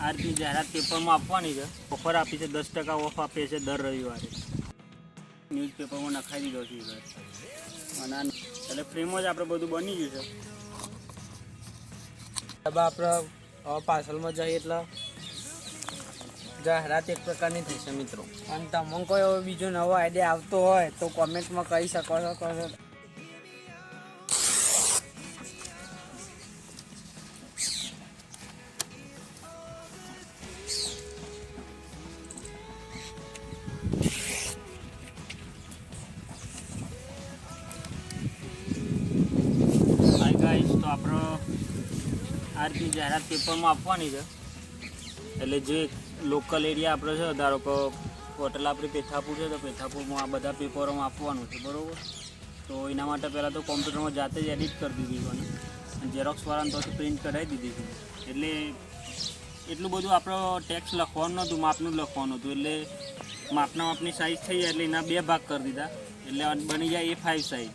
આ જાહેરાત પેપરમાં આપવાની છે. ઓફર આપી છે, દસ ટકા ઓફ આપે છે દર રવિવારે. ન્યૂઝપેપરમાં નખાઈ દીધો છે અને એટલે ફ્રીમાં જ આપણે બધું બની ગયું છે. હવે આપણે હવે પાર્સલમાં જઈએ એટલે જાહેરાત એક પ્રકારની થઈ છે મિત્રો. અને તમને કોઈ એવો બીજો નવો આઈડિયા આવતો હોય તો કોમેન્ટમાં કહી શકો છો. આ રીતની જાહેરાત પેપરમાં આપવાની છે. એટલે જે લોકલ એરિયા આપણો છે, ધારો કે હોટલ આપણી પેથાપુર છે, તો પેથાપુરમાં આ બધા પેપરોમાં આપવાનું છે, બરાબર? તો એના માટે પહેલાં તો કોમ્પ્યુટરમાં જાતે જ એડિટ કરી દીધી અને ઝેરોક્સવાળાને તો પ્રિન્ટ કરાવી દીધી છે. એટલે એટલું બધું આપણો ટેક્સ લખવાનું નહોતું માપનું લખવાનું હતું. એટલે માપના માપની સાઇઝ થઈ જાય એટલે એના બે ભાગ કરી દીધા. એટલે બની જાય A five size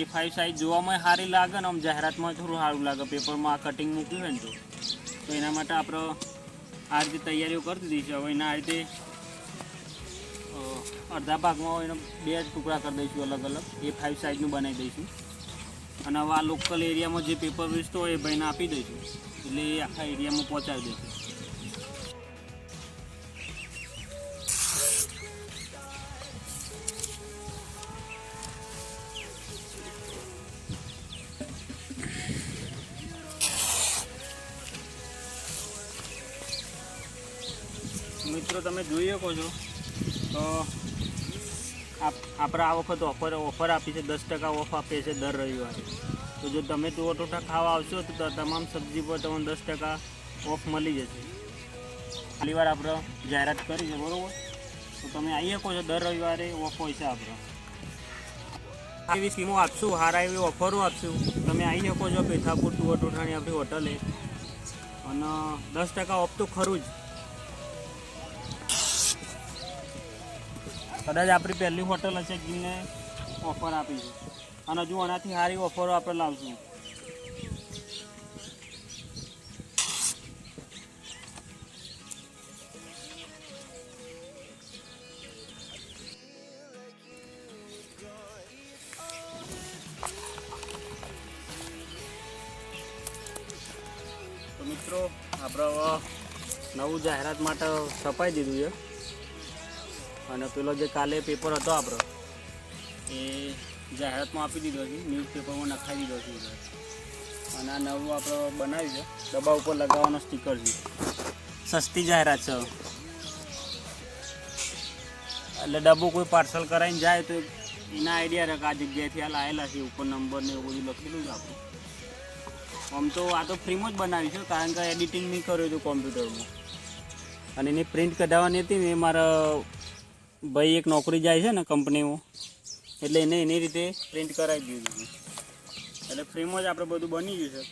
A five size જોવામાં સારી લાગે ને આમ જાહેરાતમાં થોડું સારું લાગે. પેપરમાં આ કટિંગ મૂક્યું હોય ને તો. એના માટે આપણે આ રીતે તૈયારીઓ કરી દીધી છે. હવે એના આ રીતે અડધા ભાગમાં એનો બે ટુકડા કરી દઈશું અલગ અલગ. એ ફાઇવ સાઇઝનું બનાવી દઈશું. અને હવે આ લોકલ એરિયામાં જે પેપર વેચતો હોય એ ભાઈને આપી દઈશું. એટલે એ આખા એરિયામાં પહોંચાડી દઈશું. મિત્રો તમે જોઈ શકો છો, તો આપ- આપણે આ વખત ઓફર ઓફર આપી છે, દસ ટકા ઓફ આપીએ છે દર રવિવારે. તો જો તમે ટોટા ખાવા આવશો, તો તમામ સબ્જી પર તમને દસ ટકા ઓફ મળી જશે. પહેલી વાર આપણે જાહેરાત કરી છે, બરાબર? તો તમે આવી શકો છો, દર રવિવારે ઓફ હોય છે આપણે. એવી સ્કીમો આપશું સારા એવી ઓફરો આપશું. તમે આવી શકો છો પેથાપુર ટુઅર ટોઠાની આપણી હોટલે. અને દસ ટકા ઓફ તો ખરું જ. કદાચ આપણી પહેલી હોટલ હશે જેમને ઓફર આપી અને હજુ આનાથી સારી ઓફરો આપણે લાવશું. મિત્રો, આપણે નવું જાહેરાત માટે છપાઈ દીધું છે. અને પેલો જે કાલે પેપર હતો આપણો, એ જાહેરાતમાં આપી દીધો છે ન્યૂઝપેપરમાં નખાઈ દીધો છે. અને આ નવું આપણો બનાવ્યું છે, ડબ્બા ઉપર લગાવવાનો સ્ટીકર છે. સસ્તી જાહેરાત છે. એટલે ડબ્બો કોઈ પાર્સલ કરાવીને જાય તો એના આઈડિયા રહે આ જગ્યાએથી આ લાવેલા છે, ઉપર નંબર ને એવું બધું લખેલું છે આપણું. આમ તો આ તો ફ્રીમાં જ બનાવી છે, કારણ કે એડિટિંગ નહીં કર્યું હતું કોમ્પ્યુટરમાં અને એની પ્રિન્ટ કઢાવવાની હતી ને, એ મારા ભાઈ એક નોકરી જાય છે ને કંપનીમાં, એટલે એને એની રીતે પ્રિન્ટ કરાવી દીધું છે. એટલે ફ્રીમાં જ આપણે બધું બની ગયું છે.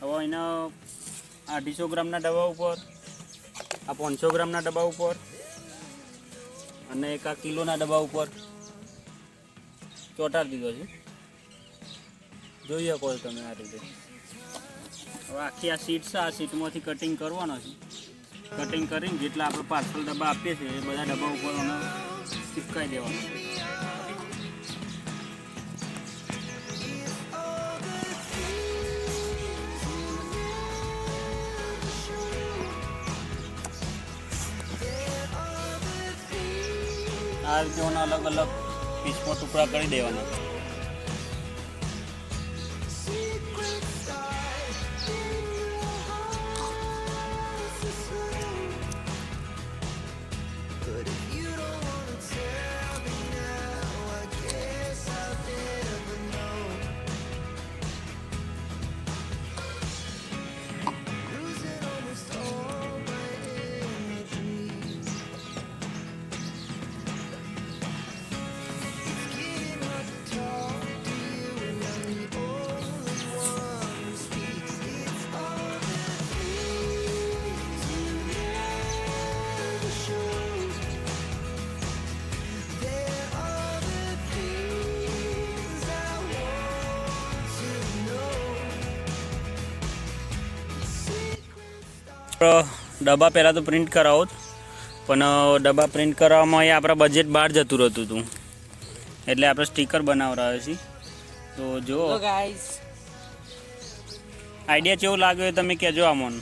હવે એના અઢીસો ગ્રામના ડબ્બા ઉપર, આ પાંચસો ગ્રામના ડબ્બા ઉપર, અને એક આ કિલોના ડબ્બા ઉપર ચોંટાડી દીધો છે. જોઈ શકો છો તમે આ રીતે. હવે આખી આ સીટ છે, આ સીટમાંથી કટિંગ કરવાનો છે. કટિંગ કરીને જેટલા આપણે પાર્સલ ડબ્બા આપીએ છીએ, એ બધા ડબ્બા ઉપર ચિપકાઈ દેવાનું આ રીતે અલગ અલગ પીસમાં ટુકડા કરી દેવાના. આપણો ડબ્બા પહેલાં તો પ્રિન્ટ કરાવો પણ ડબ્બા પ્રિન્ટ કરાવવામાં એ આપણા બજેટ બહાર જતું રહેતું હતું. એટલે આપણે સ્ટીકર બનાવડાવે છીએ તો જો આઈડિયા કેવો લાગ્યો એ તમે કહેજો આમાં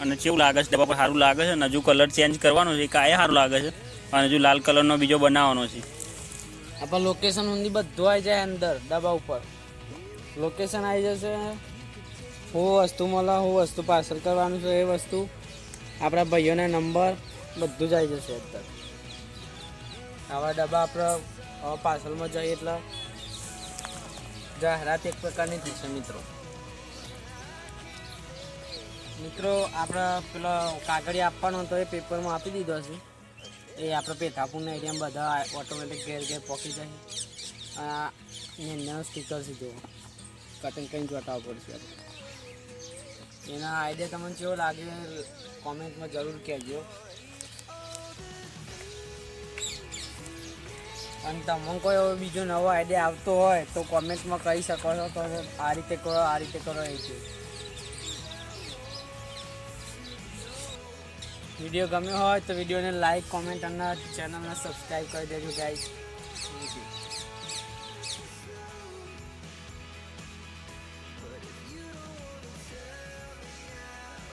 અને કેવું લાગે છે ડબ્બા પર સારું લાગે છે? અને હજુ કલર ચેન્જ કરવાનો છે કાંઈ સારું લાગે છે? અને હજુ લાલ કલરનો બીજો બનાવવાનો છે. આપણા લોકેશન ઊંધી બધું આવી જાય અંદર ડબ્બા ઉપર. લોકેશન આવી જશે હું વસ્તુ મળે, હું વસ્તુ પાર્સલ કરવાનું છે એ વસ્તુ. આપણા ભાઈઓના નંબર, બધું જ આવી જશે અત્યારે. આવા ડબ્બા આપણે પાર્સલમાં જઈએ એટલે જાહેરાત એક પ્રકારની થશે મિત્રો. મિત્રો, આપણે પેલા કાગળી આપવાનો હતો, એ પેપરમાં આપી દીધો છે. એ આપણે પેથાપુરના એરિયામાં બધા ઓટોમેટિક ઘેર ઘેર પહોંચી જાય. અને સ્ટીકર છે જો કટિંગ કંઈ જોતા પડશે. એના આઈડિયા તમને કેવો લાગે કોમેન્ટમાં જરૂર કહેજો. અને તમને કોઈ એવો બીજો નવો આઈડિયા આવતો હોય તો કોમેન્ટમાં કહી શકો છો તો આ રીતે કરો, આ રીતે કરો એ છે વીડિયો ગમ્યો હોય તો વિડીયોને લાઈક કોમેન્ટ અને ચેનલને સબસ્ક્રાઈબ કરી દેજો ગાઈઝ થેન્ક યુ